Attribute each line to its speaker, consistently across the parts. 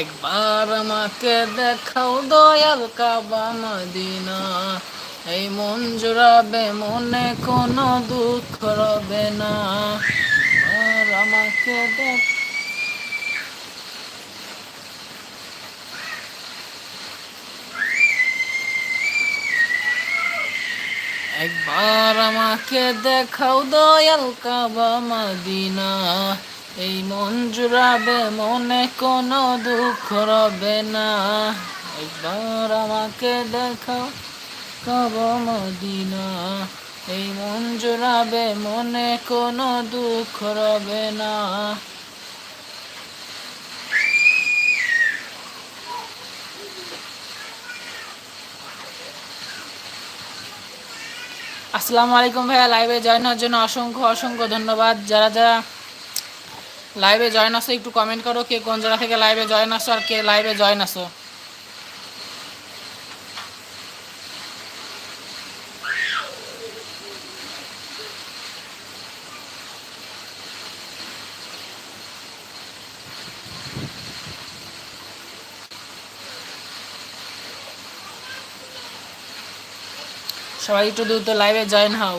Speaker 1: একবার আমাকে দেখাও দয়াল কাবা মদিনা। এই মন জুড়াবে মনে কোনো দুঃখ রবে না। আর আমাকে দেখ একবার আমাকে দেখাও দয়াল কাবা মদিনা। এই মন জুড়াবে মনে কোনো দুঃখ রবে না। একবার আমাকে দেখাও কাবা মদিনা। এই মন জুড়াবে মনে কোনো দুঃখ রবে না। আসসালামু আলাইকুম ভাইয়া লাইভে জয়েন হওয়ার জন্য অসংখ্য অসংখ্য ধন্যবাদ। যারা যারা লাইভে জয়েন আসো একটু কমেন্ট করো কে কোন জায়গা থেকে লাইভে জয়েন আসো আর কে লাইভে জয়েন আসো সবাই একটু দ্রুত লাইভে জয়েন হও।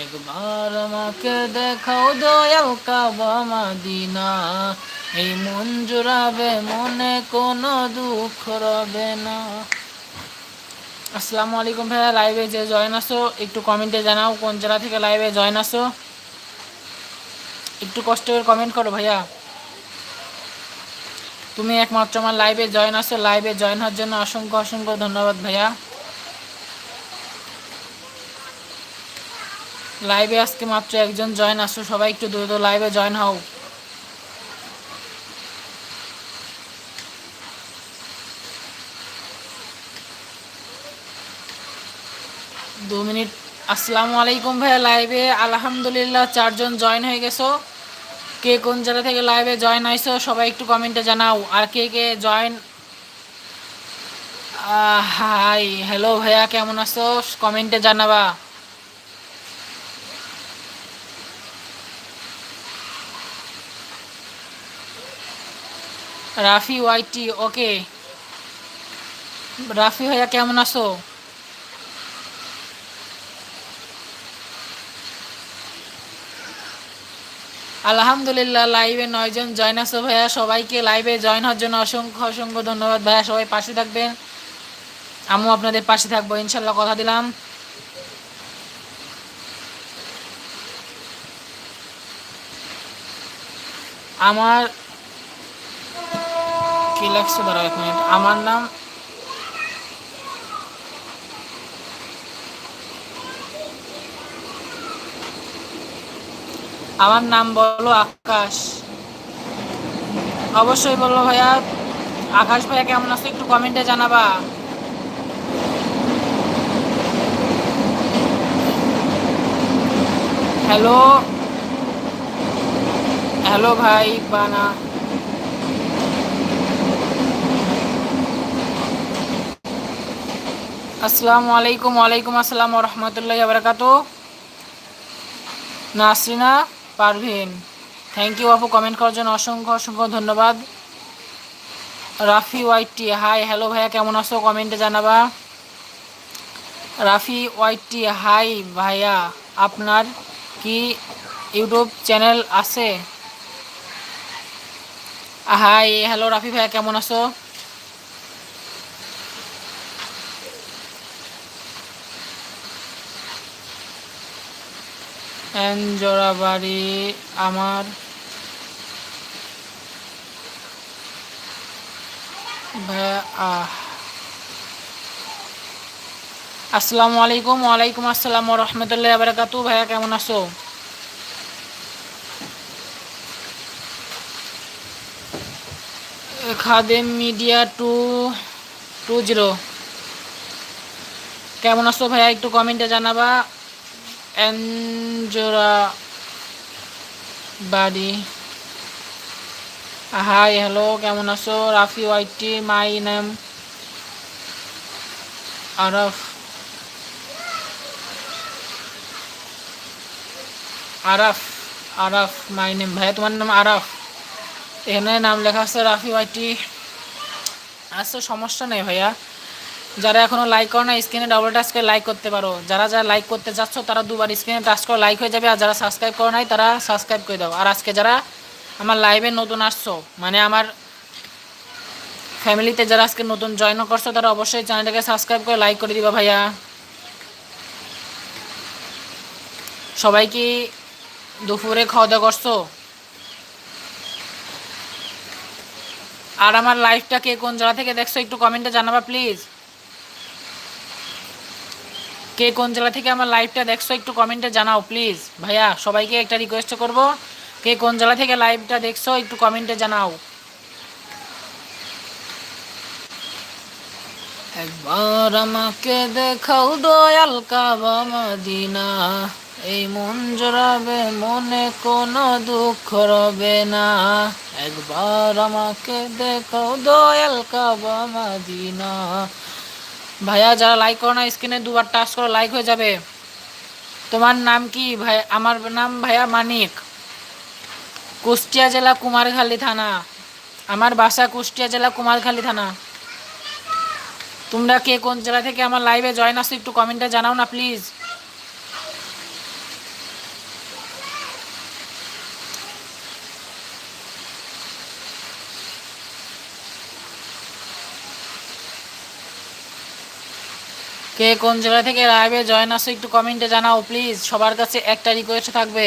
Speaker 1: একবার আমাকে দেখাও দয়াল কাবা মদিনা। এই মন জোড়াবে মনে কোনো দুঃখ রবে না। আসসালামু আলাইকুম ভাইয়া লাইভে যে জয়েন আসো একটু কমেন্টে জানাও কোন জেলা থেকে লাইভে জয়েন আসো একটু কষ্ট করে কমেন্ট করো ভাইয়া। তুমি একমাত্র আমার লাইভে জয়েন আসো লাইভে জয়েন হওয়ার জন্য অসংখ্য অসংখ্য ধন্যবাদ ভাইয়া। লাইভে আজকে মাত্র একজন জয়েন আসো, সবাই একটু দ্রুত লাইভে জয়েন হও। দু মিনিট। আসসালামু আলাইকুম ভাইয়া লাইভে আলহামদুলিল্লাহ চারজন জয়েন হয়ে গেছো। কে কোন জায়গা থেকে লাইভে জয়েন হয়েছো সবাই একটু কমেন্টে জানাও। আর কে কে জয়েন হাই হ্যালো ভাইয়া, কেমন আছো? কমেন্টে জানাবা। রাফি, ওয়াইটি, ওকে। রাফি ভাইয়া, কেমন আছো? আলহামদুলিল্লাহ লাইভে নয়জন জয়েন আছো ভাইয়া। সবাইকে লাইভে জয়েন হওয়ার জন্য অসংখ্য অসংখ্য ধন্যবাদ ভাইয়া। সবাই পাশে থাকবেন। আমিও আপনাদের পাশে থাকব, ইনশাল্লাহ কথা দিলাম। আমার কি লাগছে? দাঁড়াও এক মিনিট। আমার নাম আমার নাম বলো আকাশ। অবশ্যই বলল ভাইয়া। আকাশ ভাইয়া কেমন আছো? একটু কমেন্টে জানাবা। হ্যালো হ্যালো ভাই, বানা। আসসালামু আলাইকুম, ওয়ালাইকুম আসসালাম রহমতুল্লাহ বারকাত নাসরিনা পারভিন থ্যাংক ইউ আপু কমেন্ট করার জন্য অসংখ্য অসংখ্য ধন্যবাদ। রাফি ওয়াইটি হাই হ্যালো ভাইয়া, কেমন আছো? কমেন্টে জানাবা। রাফি ওয়াইটি হাই ভাইয়া, আপনার কি ইউটিউব চ্যানেল আছে? হাই হ্যালো রাফি ভাইয়া, কেমন আছো? বাড়ি আমার আসসালামু আলাইকুম, ওয়ালাইকুম আসসালাম রহমতুল্লাহ বারাকাতু ভাইয়া, কেমন আছো? খাদেম মিডিয়া টু টু জিরো। কেমন আছো ভাইয়া? একটু কমেন্টে জানাবা। এনজোরা বাড়ি হাই হ্যালো কেমন আছো? Rafi YT my name আরফ Araf Araf my name ভাইয়া, তোমার নাম আরাফ এখানে নাম লেখা আছে রাফি ওয়াইটি আচ্ছা সমস্যা নেই ভাইয়া। যারা এখনও লাইক করো না স্ক্রিনে ডবল টাচ করে লাইক করতে পারো। যারা যারা লাইক করতে যাচ্ছ তারা দুবার স্ক্রিনে টাচ করে লাইক হয়ে যাবে, আর যারা সাবস্ক্রাইব করো নাই, তারা সাবস্ক্রাইব করে দাও। আর আজকে যারা আমার লাইভে নতুন আসছো মানে আমার ফ্যামিলিতে যারা আজকে নতুন জয়েন করছ, তারা অবশ্যই চ্যানেলটাকে সাবস্ক্রাইব করে লাইক করে দিবা ভাইয়া। সবাই কি দুপুরে খাওয়া দাওয়া করছ? আর আমার লাইফটা কে কোন জায়গা থেকে দেখছ, একটু কমেন্টে জানাবা প্লিজ কে কোন জেলা থেকে আমার লাইভটা দেখছ একটু কমেন্টে জানাও প্লিজ ভাইয়া, সবাইকে একটা রিকোয়েস্ট করব। কে কোন জেলা থেকে লাইভটা দেখছ একটু কমেন্টে জানাও। একবার আমাকে দেখাও দয়াল কাবা মদিনা, এই মন জড়াবে, মনে কোনো দুঃখ রবে না। একবার আমাকে দেখাও দয়াল কাবা মদিনা ভাইয়া, যারা লাইক করো না স্ক্রিনে দুবার টাচ করো লাইক হয়ে যাবে। তোমার নাম কি? ভাই, আমার নাম ভাইয়া মানিক। কুষ্টিয়া জেলা কুমারখালী থানা। আমার বাসা কুষ্টিয়া জেলা কুমারখালী থানা। তোমরা কে কোন জেলা থেকে আমার লাইভে জয়েন আসো একটু কমেন্টে জানাও না প্লিজ কে কোন জেলা থেকে লাইভে জয়েন আসো একটু কমেন্টে জানাও প্লিজ সবার কাছে একটা রিকোয়েস্ট থাকবে।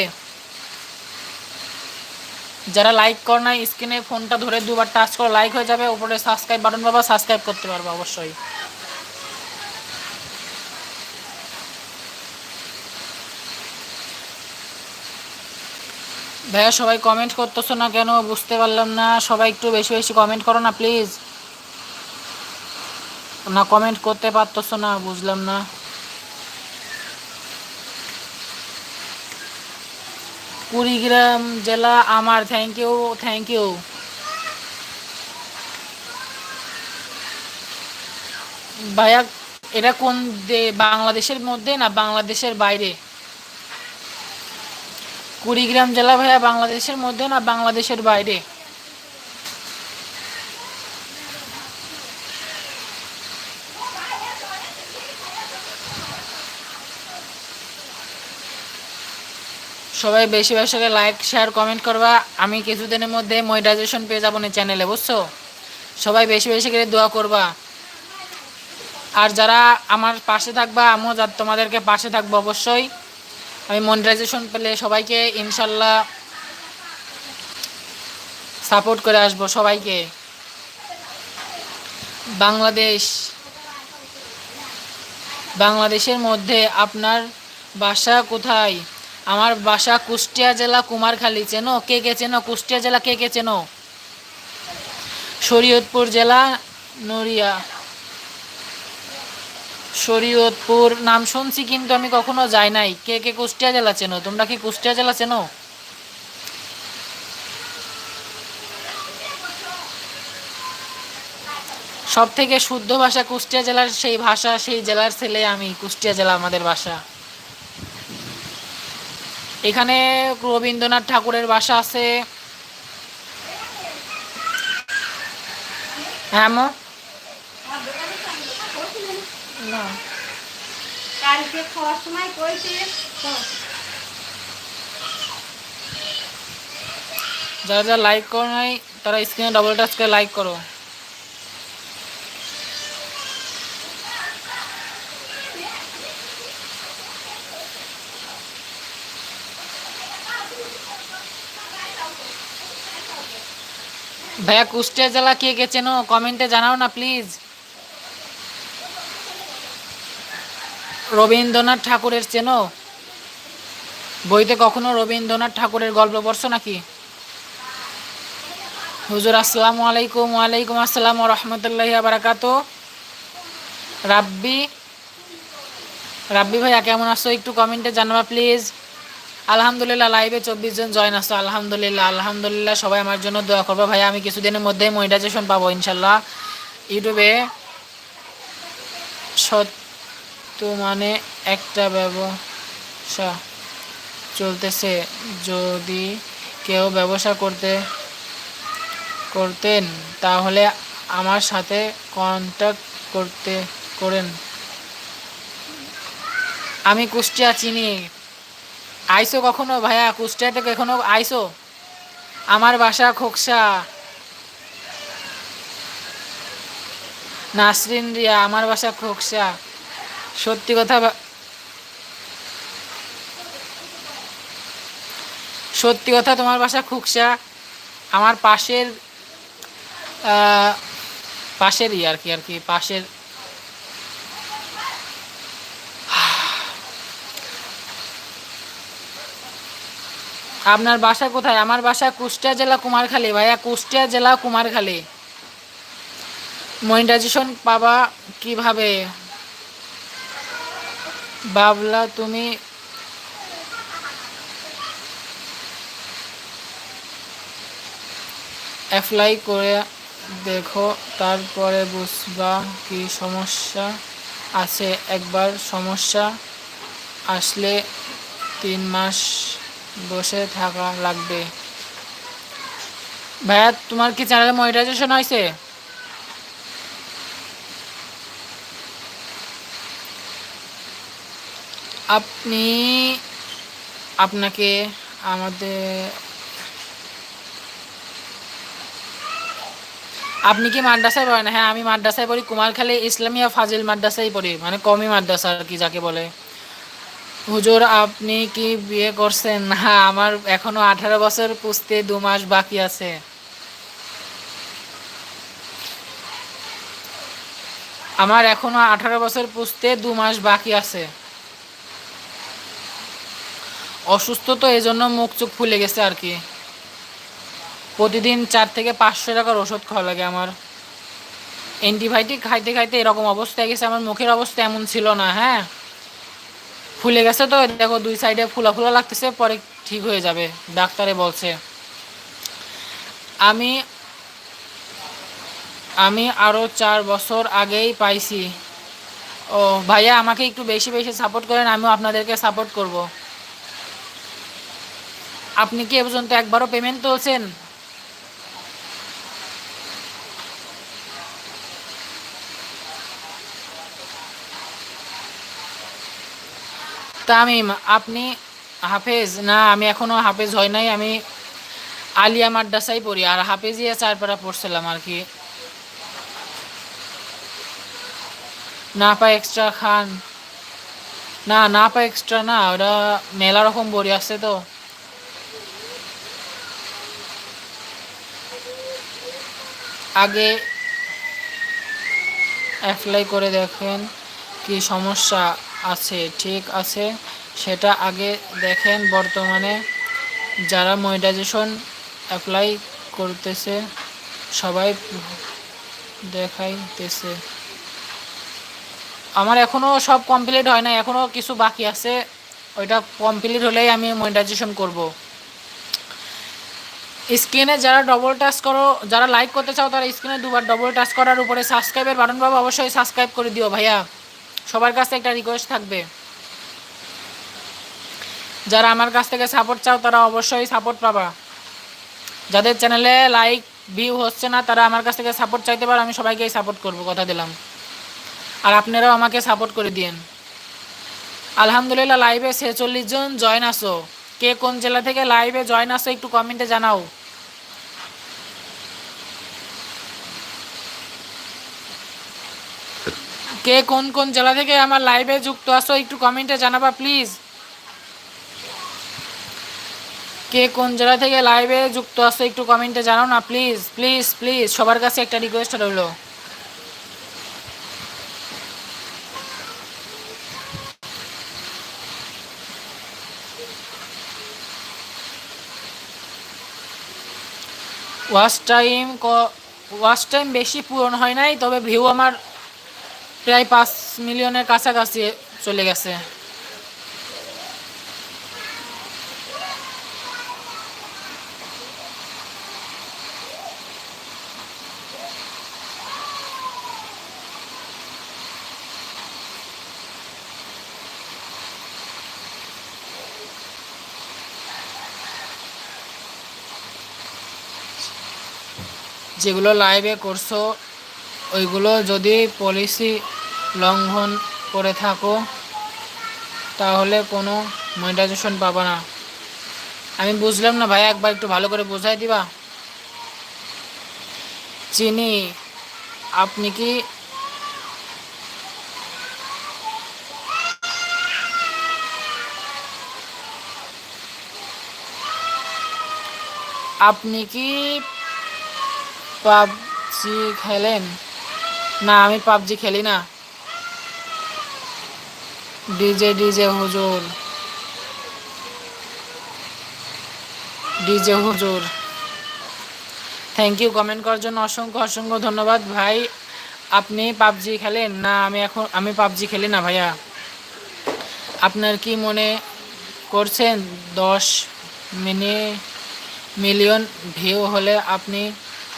Speaker 1: যারা লাইক কর না স্ক্রিনে ফোনটা ধরে দুবার টাচ করো লাইক হয়ে যাবে। উপরে সাবস্ক্রাইব বাটন বাবা সাবস্ক্রাইব করতে পারব অবশ্যই। ভাইয়া, সবাই কমেন্ট করতেছো না কেন? বুঝতে পারলাম না। সবাই একটু বেশি বেশি কমেন্ট করো না প্লিজ না কমেন্ট করতে পারতেছো না, বুঝলাম না। কুড়িগ্রাম জেলা আমার থ্যাংক ইউ থ্যাংক ইউ ভাইয়া, এটা কোন বাংলাদেশের মধ্যে না বাংলাদেশের বাইরে? কুড়িগ্রাম জেলা ভাইয়া, বাংলাদেশের মধ্যে না বাংলাদেশের বাইরে? সবাই বেশি বেশি লাইক শেয়ার কমেন্ট করবা। আমি কিছুদিনের মধ্যে মনিটাইজেশন পেয়ে যাব না চ্যানেলে বুঝছ? সবাই বেশি বেশি করে দোয়া করবা। আর যারা আমার পাশে থাকবা, আমিও যা তোমাদেরকে পাশে থাকব অবশ্যই। আমি মনিটাইজেশন পেলে সবাইকে ইনশাল্লাহ সাপোর্ট করে আসব সবাইকে। বাংলাদেশ। বাংলাদেশের মধ্যে আপনার বাসা কোথায়? আমার বাসা কুষ্টিয়া জেলা কুমারখালী, চেনো? কে কে চেনো? কুষ্টিয়া জেলা কে কে চেনো? শরীয়তপুর জেলা নড়িয়া। শরীয়তপুর, নাম শুনছি কিন্তু আমি কখনো যাই নাই। কে কে কুষ্টিয়া জেলা চেনো? তোমরা কি কুষ্টিয়া জেলা চেনো? সব থেকে শুদ্ধ ভাষা কুষ্টিয়া জেলার সেই ভাষা, সেই জেলার ছেলে আমি, কুষ্টিয়া জেলা আমাদের ভাষা। এখানে রবীন্দ্রনাথ ঠাকুরের বাসা আছে। হ্যাঁ মো?
Speaker 2: কালকে খাওয়ার সময় কইছে
Speaker 1: যারা যারা লাইক করো নাই তারা স্ক্রিনে ডবল টাচ করে লাইক করো। ভাইয়া কুষ্টিয়া জেলা কে কে চেনো কমেন্টে জানাও না প্লিজ রবীন্দ্রনাথ ঠাকুরের চেনো বইতে কখনো রবীন্দ্রনাথ ঠাকুরের গল্প পড়ছো নাকি? হুজুর, আসসালামু আলাইকুম, ওয়ালাইকুম আসসালাম রহমতুল্লাহ বারাকাত। রাব্বি রাব্বি ভাইয়া, কেমন আছো? একটু কমেন্টে জানাবা প্লিজ আলহামদুলিল্লাহ লাইভে চব্বিশ জন জয়েন আসছো আলহামদুলিল্লাহ আলহামদুলিল্লাহ, সবাই আমার জন্য দোয়া করব। ভাই, আমি কিছুদিনের মধ্যেই মনিটাইজেশন পাবো ইনশাল্লাহ ইউটিউবে সত্য মানে একটা ব্যবসা চলতেছে। যদি কেউ ব্যবসা করতে, করতেন, তাহলে আমার সাথে কন্ট্যাক্ট করতে, করেন। আমি কুষ্টিয়া চিনি। আইসো কখনো ভাইয়া? কুষ্টিয়া থেকে কখনো আইসো? আমার বাসা খোকসা। নাসরিন রিয়া, আমার বাসা খোকসা। সত্যি কথা সত্যি কথা তোমার বাসা খুকসা। আমার পাশের পাশেরই আর কি আর কি, পাশের আপনার বাসা কোথায়? আমার বাসা কুষ্টিয়া জেলা কুমারখালী। ভাইয়া, কুষ্টিয়া জেলা কুমারখালী। মনিটাইজেশন পাবা কীভাবে? বাবলা, তুমি? অ্যাপ্লাই করে দেখো, তারপরে বুঝবা কি সমস্যা আছে। একবার সমস্যা আসলে তিন মাস বসে থাকা লাগবে। ভাইয়া, তোমার কি চ্যানেলে মনিটাইজেশন হয়েছে আপনি, আপনাকে আমাদের, আপনি কি মাদ্রাসায় পড়েন? হ্যাঁ আমি মাদ্রাসায় পড়ি, কুমারখালী ইসলামিয়া ফাজিল মাদ্রাসায় পড়ি মানে কমি মাদ্রাসা আর কি যাকে বলে। হুজুর, আপনি কি বিয়ে করছেন? হ্যাঁ আমার এখনও আঠারো বছর পুষতে দু মাস বাকি আছে। আমার এখনও আঠারো বছর পুষতে দু মাস বাকি আছে। অসুস্থ তো এই জন্য মুখ চোখ ফুলে গেছে আর কি। প্রতিদিন চার থেকে পাঁচশো টাকার ওষুধ খাওয়া লাগে আমার। অ্যান্টিবায়োটিক খাইতে খাইতে এরকম অবস্থায় গেছে, আমার মুখের অবস্থা এমন ছিল না হ্যাঁ? ফুলে গেছে তো, দেখো দুই সাইডে ফুলা ফুলা লাগতেছে, পরে ঠিক হয়ে যাবে, ডাক্তারে বলছে। আমি আমি আরও চার বছর আগেই পাইছি। ও, ভাইয়া আমাকে একটু বেশি বেশি সাপোর্ট করেন, আমিও আপনাদেরকে সাপোর্ট করব। আপনি কি এ পর্যন্ত একবারও পেমেন্ট তুলছেন? তামিম, আপনি হাফেজ? না, আমি এখনও হাফেজ হয় নাই, আমি আলিয়া মাদ্রাসায় পড়ি, আর হাফেজিয়া চারপাড়া পড়ছিলাম আর কি। না পা এক্সট্রা খান। না না পা এক্সট্রা না ওটা মেলা রকম বড়ি আছে তো। আগে অ্যাপ্লাই করে দেখেন কি সমস্যা। আছে, ঠিক আছে। সেটা আগে দেখেন বর্তমানে। যারা মনিটাইজেশন অ্যাপ্লাই করতেছে, সবাই দেখাইতেছে। আমার এখনও সব কমপ্লিট হয় না এখনও কিছু বাকি আছে। ওইটা কমপ্লিট হলেই আমি মনিটাইজেশন করব। স্ক্রিনে যারা ডবল টাচ করো, যারা লাইক করতে চাও, তারা স্ক্রিনে দুবার ডবল টাচ করার উপরে সাবস্ক্রাইবের বাটন পাবো। অবশ্যই সাবস্ক্রাইব করে দিও ভাইয়া। সবার কাছে একটা রিকোয়েস্ট থাকবে। যারা আমার কাছ থেকে সাপোর্ট চাও, তারা অবশ্যই সাপোর্ট পাবা। যাদের চ্যানেলে লাইক ভিউ হচ্ছে না, তারা আমার কাছ থেকে সাপোর্ট চাইতে পারে, আমি সবাইকেই সাপোর্ট করব, কথা দিলাম। আর আপনারাও আমাকে সাপোর্ট করে দিন আলহামদুলিল্লাহ লাইভে ছেচল্লিশ জন জয়েন আসো কে কোন জেলা থেকে লাইভে জয়েন আসো একটু কমেন্টে জানাও। কে কোন কোন জেলা থেকে আমার লাইভে যুক্ত আসো একটু কমেন্টে জানাবা প্লিজ কে কোন জেলা থেকে লাইভে যুক্ত আসো একটু কমেন্টে জানাও না প্লিজ প্লিজ প্লিজ সবার কাছে একটা রিকোয়েস্ট রইল। ওয়াচ টাইম ক ওয়াচ টাইম বেশি পূরণ হয় নাই, তবে ভিউ আমার প্রায় পাঁচ মিলিয়নের কাছাকাছি চলে গেছে। যেগুলো লাইভে করছ ওইগুলো যদি পলিসি লঙ্ঘন করে থাকো, তাহলে কোনো মনিটাইজেশন পাবা না। আমি বুঝলাম না ভাই, একবার একটু ভালো করে বোঝাই দিবা? চিনি, আপনি কি আপনি কি পাবজি খেলেন? না, আমি পাবজি খেলি না। ডিজে ডিজে হুজুর। ডিজে হুজুর। থ্যাংক ইউ কমেন্ট করার জন্য অসংখ্য অসংখ্য ধন্যবাদ। ভাই, আপনি পাবজি খেলেন? না, আমি এখন, আমি পাবজি খেলি না ভাইয়া। আপনার কি মনে করছেন? দশ মিনি, মিলিয়ন ভিউ হলে আপনি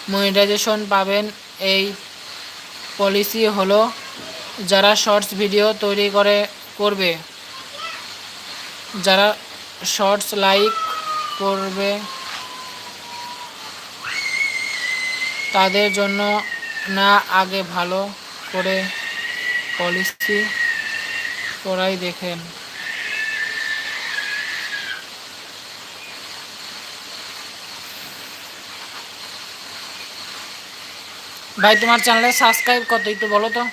Speaker 1: মনিটাইজেশন পাবেন এই পলিসি হলো যারা শর্টস ভিডিও তৈরি করে, করবে। যারা শর্টস লাইক করবে, তাদের জন্য না আগে ভালো করে পলিসি করাই দেখেন। ভাই, তোমার চ্যানেলে সাবস্ক্রাইব কত একটু বলো তো।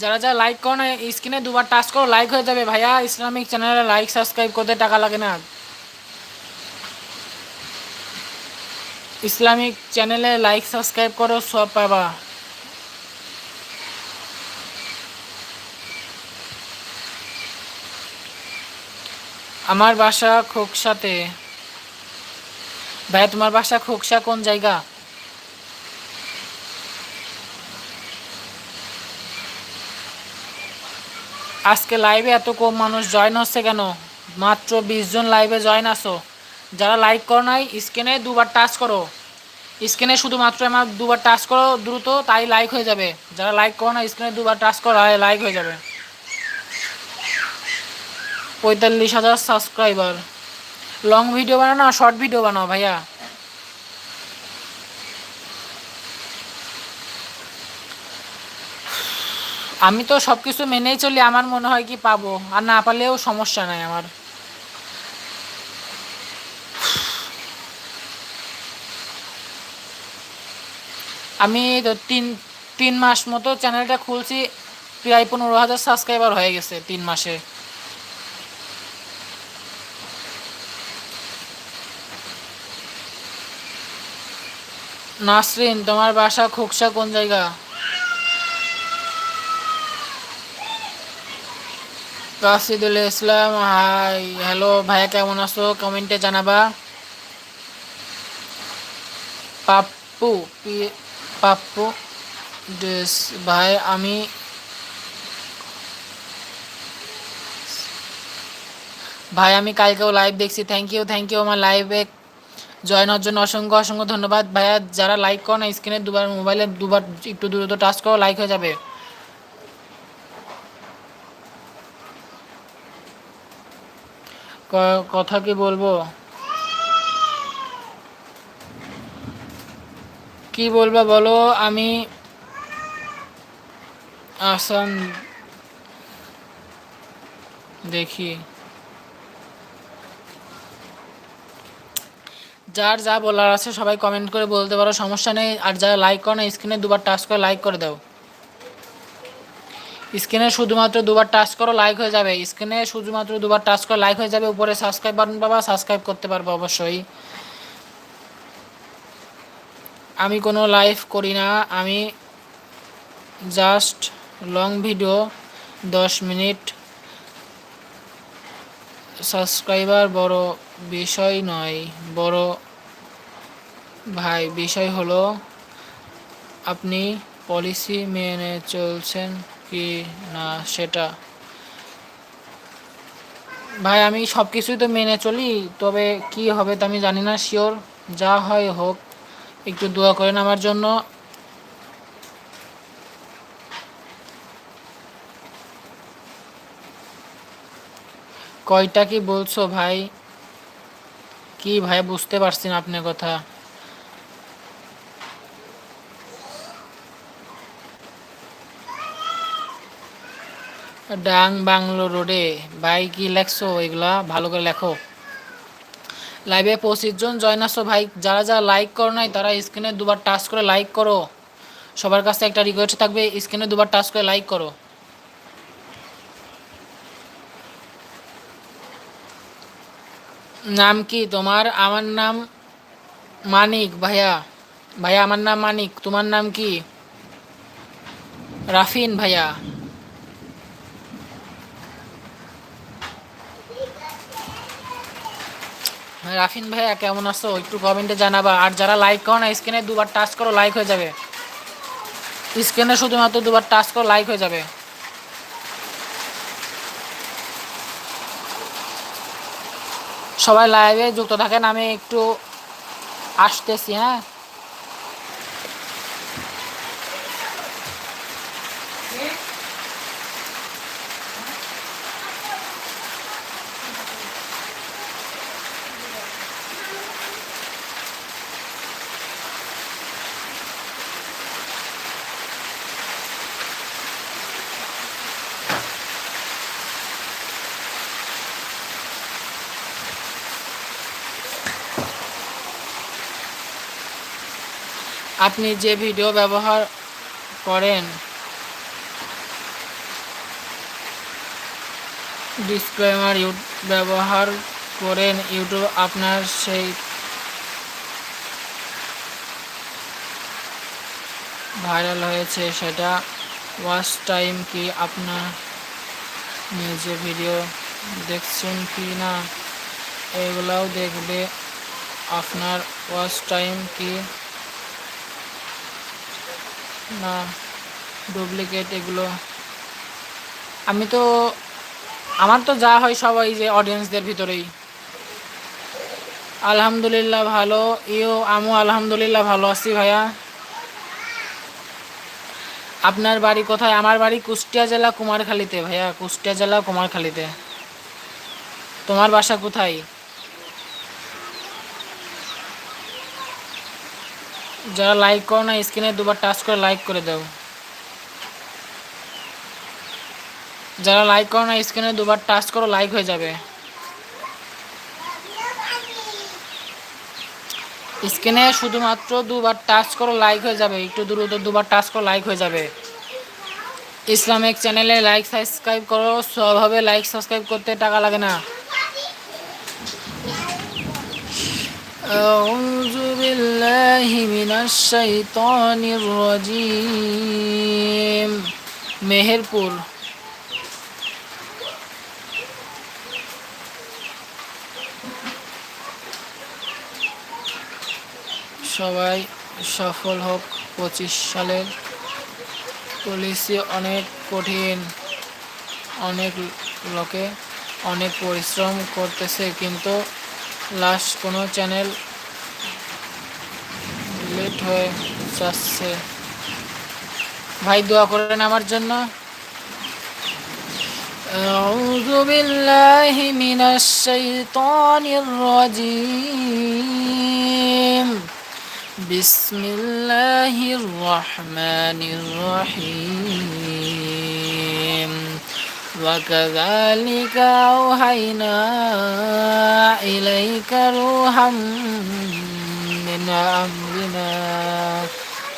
Speaker 1: যারা যারা লাইক করো না স্ক্রিনে দুবার টাচ করো লাইক হয়ে যাবে। ভাইয়া, ইসলামিক চ্যানেলে লাইক সাবস্ক্রাইব করতে টাকা লাগে না। ইসলামিক চ্যানেলে লাইক সাবস্ক্রাইব করো, সব পাবা। আমার বাসা খোকসাতে। ভাই তোমার বাসা খোকসা কোন জায়গা? আজকে লাইভে এত কম মানুষ জয়েন হচ্ছে কেন? মাত্র বিশ জন লাইভে জয়েন আসো যারা লাইক করো নাই, স্ক্রিনে দুবার টাচ করো। স্ক্রিনে শুধুমাত্র আমার দুবার টাচ করো, দ্রুত তাই লাইক হয়ে যাবে। যারা লাইক করো না স্ক্রিনে দুবার টাচ করো লাইক হয়ে যাবে। পঁয়তাল্লিশ হাজার সাবস্ক্রাইবার লং ভিডিও বানাও না শর্ট ভিডিও বানাও ভাইয়া। আমি তো সব কিছু মেনেই চলি, আমার মনে হয় কি পাবো, আর না পারলেও সমস্যা নাই আমার। আমি তো তিন তিন মাস মতো চ্যানেলটা খুলছি, প্রায় পনেরো হাজার সাবস্ক্রাইবার হয়ে গেছে তিন মাসে। নাসরিন, তোমার বাসা খোকসা কোন জায়গা? রাশিদুল ইসলাম, হাই, হ্যালো, ভাইয়া কেমন আছো? কমেন্টে জানাবা। পাপ্পু পাপ্পু ভাই, আমি ভাই, আমি কালকেও লাইভ দেখছি। থ্যাংক ইউ থ্যাংক ইউ আমার লাইভে জয়েন হওয়ার জন্য অসংখ্য অসংখ্য ধন্যবাদ। ভাইয়া, যারা লাইক করো না স্ক্রিনে দুবার মোবাইলে দুবার একটু দ্রুত টাচ করো লাইক হয়ে যাবে। কথা কি বলব? কি বলব বলো? আমি আসান দেখি। যার যা বলার আছে সবাই কমেন্ট করে বলতে পারো, সমস্যা নেই। আর যারা লাইক করো না স্ক্রিনে দুবার টাচ করে লাইক করে দাও। স্ক্রিনে শুধুমাত্র দুবার টাচ করো লাইক হয়ে যাবে। স্ক্রিনে শুধুমাত্র দুবার টাচ করে লাইক হয়ে যাবে। উপরে সাবস্ক্রাইব বাটন পাবা সাবস্ক্রাইব করতে পারব অবশ্যই। আমি কোনো লাইভ করি না। আমি জাস্ট লং ভিডিও দশ মিনিট। সাবস্ক্রাইবার বড় বিষয় নয়, বড় ভাই, বিষয় হলো, আপনি পলিসি মেনে চলছেন কি না সেটা? ভাই, আমি সব কিছুই তো মেনে চলি, তবে কি হবে তা আমি জানি না শিওর যা হয় হোক, একটু দোয়া করেন আমার জন্য। কয়টা কি বলছো ভাই? কি ভাই, বুঝতে পারছি না আপনার কথা। ডাং বাংলো রোডে ভাই কি লেখছো এগুলা? ভালো করে লেখো। লাইভে পঁচিশ জন জয়েন আসো ভাই। যারা যারা লাইক করো নাই, তারা স্ক্রিনে দুবার টাচ করে লাইক করো। সবার কাছে একটা রিকোয়েস্ট থাকবে স্ক্রিনে দুবার টাচ করে লাইক করো। নাম কি তোমার? আমার নাম মানিক ভাইয়া। ভাইয়া, আমার নাম মানিক। তোমার নাম কি? রাফিন ভাইয়া। রাফিন ভাইয়া, কেমন আছো? একটু কমেন্টে জানাবা। আর যারা লাইক করো না, স্ক্রিনে দুবার টাচ করো লাইক হয়ে যাবে। স্ক্রিনে শুধুমাত্র দুবার টাচ করো লাইক হয়ে যাবে। সবাই লাইভে যুক্ত থাকেন, আমি একটু আসতেছি হ্যাঁ? আপনি যে ভিডিও ব্যবহার করেন ডিসক্লেমার ব্যবহার করেন, ইউটিউব আপনার সেই ভাইরাল হয়েছে, সেটা ওয়াচ টাইম কি আপনার নিজে ভিডিও দেখছেন কি না, এগুলাও দেখবে আপনার ওয়াচ টাইম কি না ডুপ্লিকেট এগুলো। আমি তো, আমার তো যা হয় সবাই যে অডিয়েন্সদের ভিতরেই। আলহামদুলিল্লাহ ভালো। ইও, আমু আলহামদুলিল্লাহ ভালো আছি ভাইয়া। আপনার বাড়ি কোথায়? আমার বাড়ি কুষ্টিয়া জেলা কুমারখালীতে ভাইয়া, কুষ্টিয়া জেলা কুমারখালীতে। তোমার বাসা কোথায়? যারা লাইক করো না স্ক্রিনে দুবার টাচ করে লাইক করে দাও। যারা লাইক করো না স্ক্রিনে দুবার টাচ করো লাইক হয়ে যাবে। স্ক্রিনে শুধুমাত্র দুবার টাচ করো লাইক হয়ে যাবে। একটু দ্রুত দুবার টাচ করো লাইক হয়ে যাবে। ইসলামিক চ্যানেলে লাইক সাবস্ক্রাইব করো। স্বভাবে লাইক সাবস্ক্রাইব করতে টাকা লাগে না। أعوذ بالله من الشيطان الرجيم মেহেরপুর সবাই সফল হোক পঁচিশ সালের পলিসি অনেক কঠিন অনেক লোকে অনেক পরিশ্রম করতেছে কিন্তু লাস্ট কোনো চ্যানেল লেট হয়ে যাচ্ছে ভাই দোয়া করেন আমার জন্য أعوذ بالله من الشيطان الرجيم بسم الله الرحمن الرحيم وكذلك أوحينا إليك روحا من أمرنا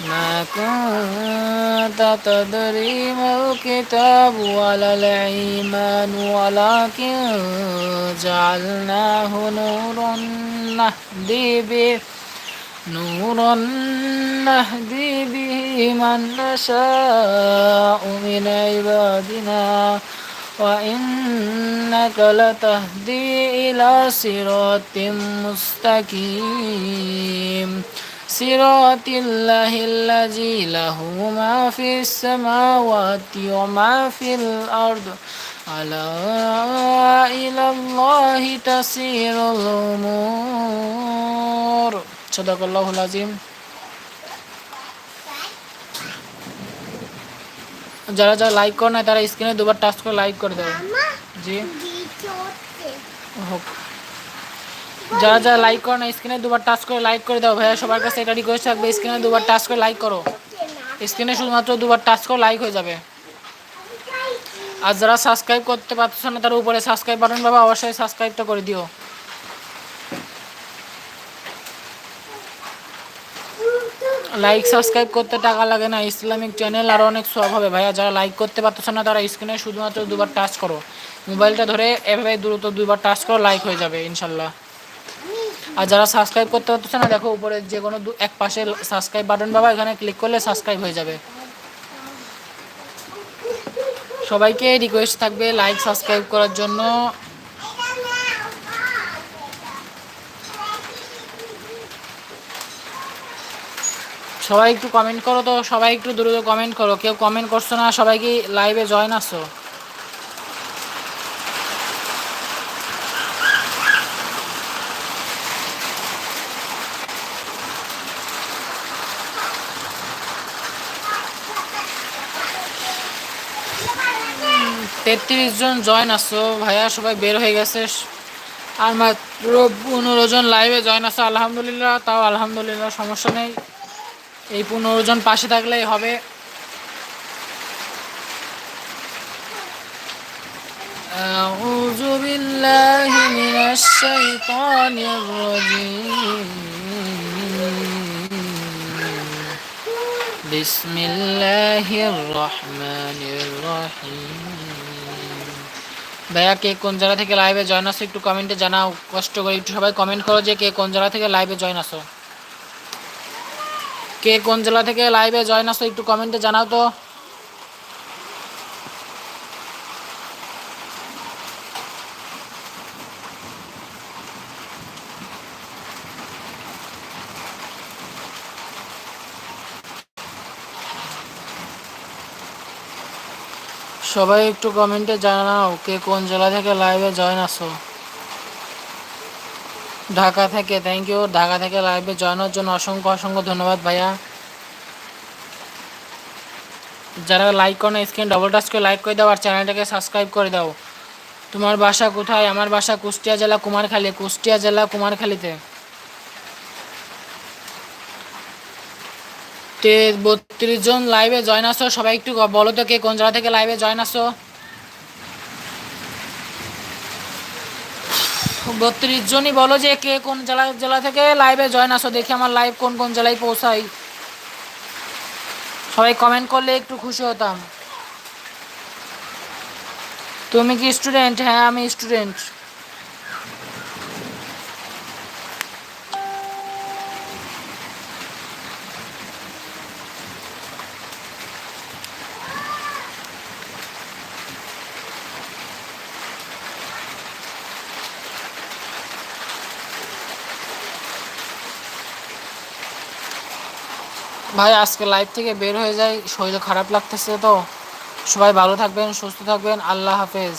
Speaker 1: ما كنت تدري ما الكتاب ولا الإيمان ولكن جعلناه نورا نهدي به نورا نهدي به من نشاء من عبادنا وإنك لتهدي إلى صراط مستقيم صراط الله الذي له ما في السماوات وما في الأرض ألا إلى الله تسير الأمور صدق الله العظيم যারা যারা লাইক করে না তারা স্ক্রিনে দুবার টাচ করে লাইক করে দেবে। জি। হোক। যারা যারা লাইক করে না স্ক্রিনে দুবার টাচ করে লাইক করে দাও। ভাইয়া সবার কাছে এটা রিকোয়েস্ট থাকবে স্ক্রিনে দুবার টাচ করে লাইক করো। স্ক্রিনে শুধুমাত্র দুবার টাচ করে লাইক হয়ে যাবে। আর যারা সাবস্ক্রাইব করতে পারছ না তার উপরে সাবস্ক্রাইব বাটন বাবা অবশ্যই সাবস্ক্রাইবটা করে দিও। লাইক সাবস্ক্রাইব করতে টাকা লাগে না। ইসলামিক চ্যানেল আর অনেক সব হবে ভাইয়া। যারা লাইক করতে পারতেছো না, তারা স্ক্রিনে শুধুমাত্র দুবার টাচ করো। মোবাইলটা ধরে এভাবে দ্রুত দুবার টাচ করো লাইক হয়ে যাবে, ইনশাল্লাহ। আর যারা সাবস্ক্রাইব করতে পারতেছে না, দেখো উপরে যে কোনো এক পাশে সাবস্ক্রাইব বাটন বাবা এখানে ক্লিক করলে সাবস্ক্রাইব হয়ে যাবে। সবাইকে রিকোয়েস্ট থাকবে লাইক সাবস্ক্রাইব করার জন্য। সবাই একটু কমেন্ট করো তো, সবাই একটু দ্রুত কমেন্ট করো। কেউ কমেন্ট করছ না, সবাই কি লাইভে জয়েন আসো তেত্রিশ জন জয়েন আসছো ভাইয়া সবাই বের হয়ে গেছে। আর মাত্র পনেরো জন লাইভে জয়েন আসো আলহামদুলিল্লাহ, তাও আলহামদুলিল্লাহ সমস্যা নেই। এই পনেরো জন পাশে থাকলেই হবে أعوذ بالله من الشيطان الرجيم بسم الله الرحمن الرحيم ভাইয়া কে কোন জায়গা থেকে লাইভে জয়েন আসো একটু কমেন্টে জানাও কষ্ট করে একটু সবাই কমেন্ট করো যে কে কোন জায়গা থেকে লাইভে জয়েন আসো কে কোন জেলা থেকে লাইভে জয়েন আসো একটু কমেন্টে জানাও তো। সবাই একটু কমেন্টে জানাও কে কোন জেলা থেকে লাইভে জয়েন আসো। ঢাকা থেকে থ্যাংক ইউ ঢাকা থেকে লাইভে জয়েনের জন্য অসংখ্য অসংখ্য ধন্যবাদ ভাইয়া। যারা লাইক করো না স্ক্রিন ডবল টাচ করে লাইক করে দাও আর চ্যানেলটাকে সাবস্ক্রাইব করে দাও। তোমার বাসা কোথায়? আমার বাসা কুষ্টিয়া জেলা, কুমারখালী, কুষ্টিয়া জেলা, কুমারখালীতে। তে বত্রিশ জন লাইভে জয়েন আসো সবাই একটু বলো তো কে কোন জেলা থেকে লাইভে জয়েন আসো বত্রিশ জনই বলো যে কে কোন জেলা জেলা থেকে লাইভে জয়েন আসো দেখি আমার লাইভ কোন কোন জেলায় পৌঁছাই। সবাই কমেন্ট করলে একটু খুশি হতাম। তুমি কি স্টুডেন্ট হ্যাঁ আমি স্টুডেন্ট ভাই, আজকে লাইভ থেকে বের হয়ে যাই। শরীর খারাপ লাগতেছে তো। সবাই ভালো থাকবেন, সুস্থ থাকবেন। আল্লাহ হাফেজ।